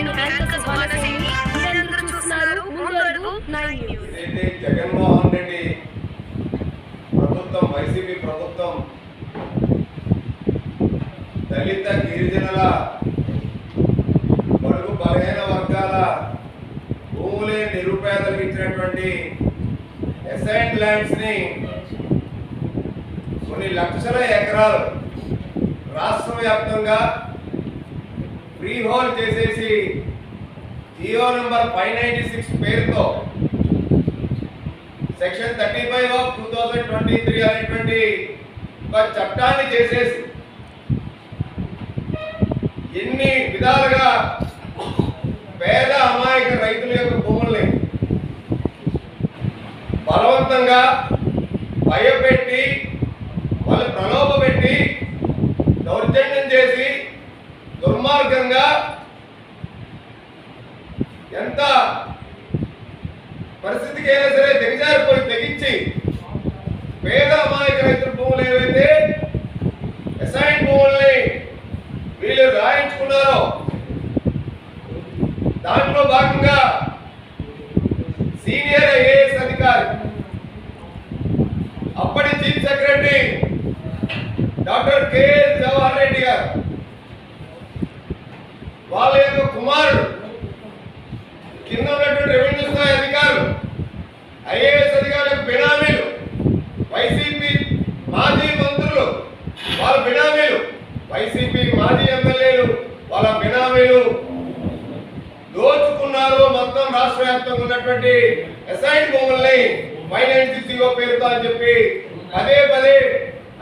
నేను యాంకర్ సువర్ణసేని మీరందరూ చూస్తున్నారు ముందు అడుగు నైన్ న్యూస్. ఇదేంటి జగన్మోహన్ రెడ్డి ప్రభుత్వం వైసీపీ ప్రభుత్వం దళిత గిరిజనుల బడుగు బలహీన వర్గాల భూములే నిరుపేదలకు ఇచ్చినటువంటి ఎసైన్ ల్యాండ్స్ని కొన్ని లక్షల ఎకరాలు రాష్ట్ర వ్యాప్తంగా ఫ్రీ హోల్ చేసేసి Jio number five ninety six పేరుతో section thirty five of two thousand twenty three అనేటువంటి ఒక చట్టాన్ని చేసేసి ఎన్ని విధాలుగా పేద అమాయక రైతుల యొక్క భూముల్ని బలవంతంగా భయపెట్టి ఎంత పరిస్థితికి అయినా సరే దిగజారిపోయి తెగించి పేద అమాయక రైతుల భూములు ఏవైతే అసైన్ భూముల్ని వీళ్ళు రాయించుకున్నారో దాంట్లో భాగంగా కింద ఉన్నటువంటి రెవెన్యూ స్థాయి అధికారులు ఐఏఎస్ అధికారులకు బినామీలు వైసీపీ మాజీ మంత్రులు వాళ్ళ బినామీలు వైసీపీ మాజీ ఎమ్మెల్యేలు వాళ్ళ బినామీలు దోచుకున్నారు మొత్తం రాష్ట్ర వ్యాప్తంగా ఉన్నటువంటి ఎసైన్ భూముల్ని ఫైనాన్స్ సిఓ పేరుతో అని చెప్పి పదే పదే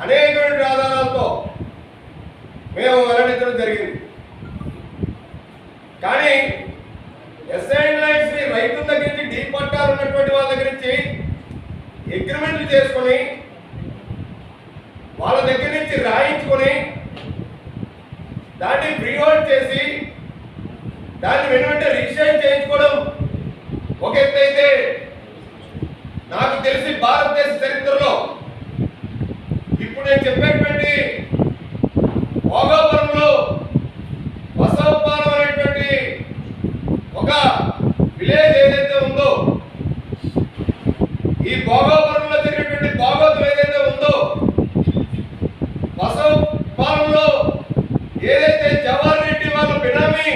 అనేకటువంటి ఆధారాలతో మేము వెల్లడించడం జరిగింది. కానీ ఎస్ఐన్ రైతుల దగ్గర నుంచి డీ పట్టాలు ఉన్నటువంటి వాళ్ళ దగ్గర నుంచి అగ్రిమెంట్లు చేసుకొని వాళ్ళ దగ్గర నుంచి రాయించుకొని దాన్ని ప్రీహోల్డ్ చేసి దాన్ని వెనువెంటే రిజిస్ట్రేషన్ చేయించుకోవడం ఒక ఎత్తైతే అయితే నాకు తెలిసి భారతదేశ చరిత్రలో ఇప్పుడు నేను చెప్పేటువంటి భోగాపురంలో బసవపాలెం అనేటువంటి ఒక విలేజ్ ఏదైతే ఉందో ఈ భోగాపురంలో జరిగినటువంటి భోగోతం ఏదైతే ఉందో బసవపాలెంలో ఏదైతే జవ రెడ్డి వాళ్ళ బినామీ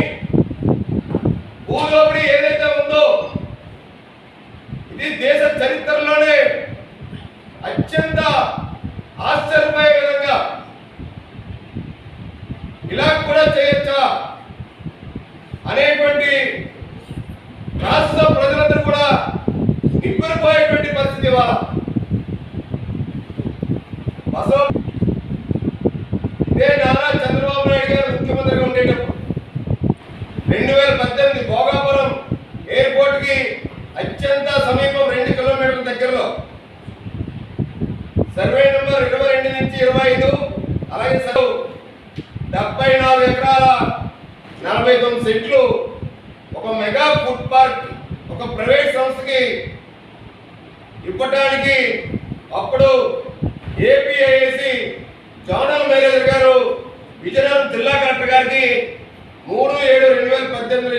భూలోపడి ఏదైతే ఉందో ఇది దేశ చరిత్రలోనే అత్యంత ఆశ్చర్యపోయే విధంగా ఇలా కూడా చేయొచ్చా అనేటువంటి రాష్ట్ర ప్రజలందరూ కూడా నిబ్బరిపోయేటువంటి పరిస్థితి ఇవాళ. బసవ ఇదే నారా చంద్రబాబు నాయుడు గారు ముఖ్యమంత్రిగా ఉండేటప్పుడు రెండు వేల పద్దెనిమిది భోగాపురం ఎయిర్పోర్ట్కి అత్యంత సమీపం రెండు కిలోమీటర్ల దగ్గరలో సర్వే నెంబర్ ఇరవై రెండు నుంచి ఇరవై ఐదు అలాగే సగం డెబ్బై నాలుగు ఎకరాల నలభై తొమ్మిది సెంట్లు ఒక మెగా ఫుడ్ పార్క్ ఒక ప్రైవేట్ సంస్థకి ఇవ్వటానికి అప్పుడు ఏపీఐఏసి జోనల్ మేనేజర్ గారు విజయనగరం జిల్లా కలెక్టర్ గారికి మూడు ఏడు రెండు వేల పద్దెనిమిది